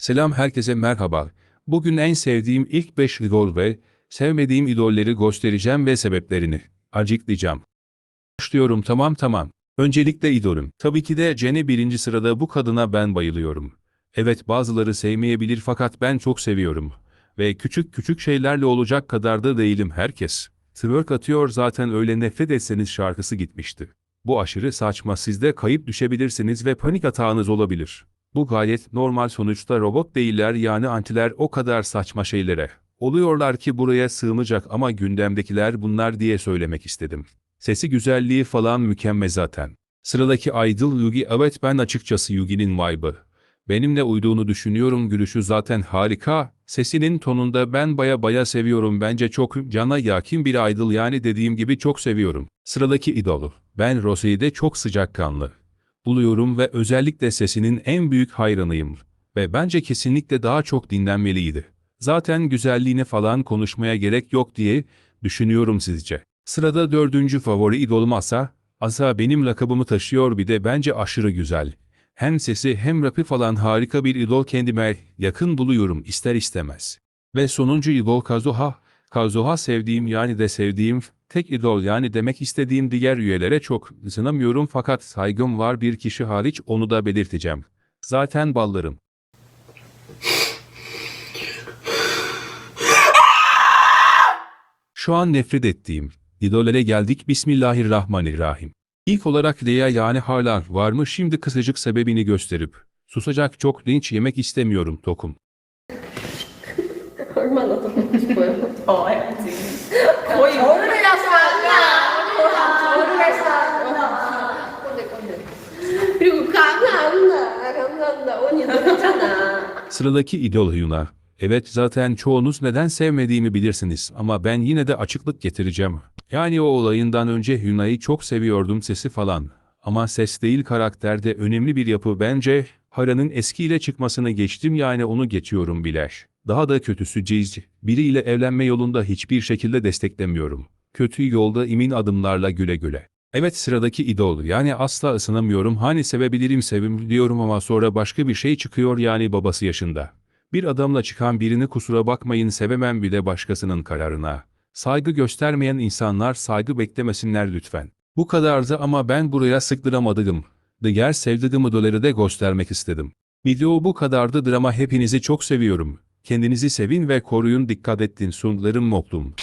Selam herkese merhaba. Bugün en sevdiğim ilk 5 idol ve sevmediğim idolleri göstereceğim ve sebeplerini açıklayacağım. Başlıyorum tamam tamam. Öncelikle idolüm. Tabii ki de Jenny birinci sırada bu kadına ben bayılıyorum. Evet bazıları sevmeyebilir fakat ben çok seviyorum. Ve küçük küçük şeylerle olacak kadar da değilim herkes. Twerk atıyor zaten öyle nefret etseniz şarkısı gitmişti. Bu aşırı saçma sizde kayıp düşebilirsiniz ve panik atağınız olabilir. Bu gayet normal sonuçta robot değiller yani antiler o kadar saçma şeylere. Oluyorlar ki buraya sığmayacak ama gündemdekiler bunlar diye söylemek istedim. Sesi güzelliği falan mükemmel zaten. Sıradaki Idol Yugi evet ben açıkçası Yugi'nin vibe'ı. Benimle uyduğunu düşünüyorum gülüşü zaten harika. Sesinin tonunda ben baya baya seviyorum bence çok cana yakin bir idol yani dediğim gibi çok seviyorum. Sıradaki idolu. Ben Rosie'yi de çok sıcakkanlı buluyorum ve özellikle sesinin en büyük hayranıyım. Ve bence kesinlikle daha çok dinlenmeliydi. Zaten güzelliğine falan konuşmaya gerek yok diye düşünüyorum sizce. Sırada dördüncü favori idolum Asa. Asa benim lakabımı taşıyor bir de bence aşırı güzel. Hem sesi hem rapi falan harika bir idol kendime yakın buluyorum ister istemez. Ve sonuncu idol Kazuha. Kazuha sevdiğim yani de sevdiğim tek idol yani demek istediğim diğer üyelere çok ısınamıyorum fakat saygım var bir kişi hariç onu da belirteceğim. Zaten ballarım. Şu an nefret ettiğim idolere geldik Bismillahirrahmanirrahim. İlk olarak Leia yani hala var mı şimdi kısacık sebebini gösterip susacak çok linç yemek istemiyorum tokum. 얼마나 더 먹고 싶어요? 더해요 지금 거의 겨울을 살다 겨울을 살다 꼰대 꼰대 그리고 감사합니다 감사합니다 언니 너 괜찮아 Sıradaki idol Hyuna. Evet zaten çoğunuz neden sevmediğimi bilirsiniz ama ben yine de açıklık getireceğim. Yani o olayından önce Hyuna'yı çok seviyordum sesi falan. Ama ses değil karakterde önemli bir yapı bence. Hara'nın eskiyle çıkmasını geçtim yani onu geçiyorum bile. Daha da kötüsü Cizci. Biriyle evlenme yolunda hiçbir şekilde desteklemiyorum. Kötü yolda emin adımlarla güle güle. Evet sıradaki idol yani asla ısınamıyorum hani sevebilirim sevim diyorum ama sonra başka bir şey çıkıyor yani babası yaşında. Bir adamla çıkan birini kusura bakmayın sevemem bile başkasının kararına. Saygı göstermeyen insanlar saygı beklemesinler lütfen. Bu kadardı ama ben buraya sıktıramadım. Diğer sevdiğim idolleri de göstermek istedim. Video bu kadardı drama hepinizi çok seviyorum. Kendinizi sevin ve koruyun dikkat ettin sunlarım moklum.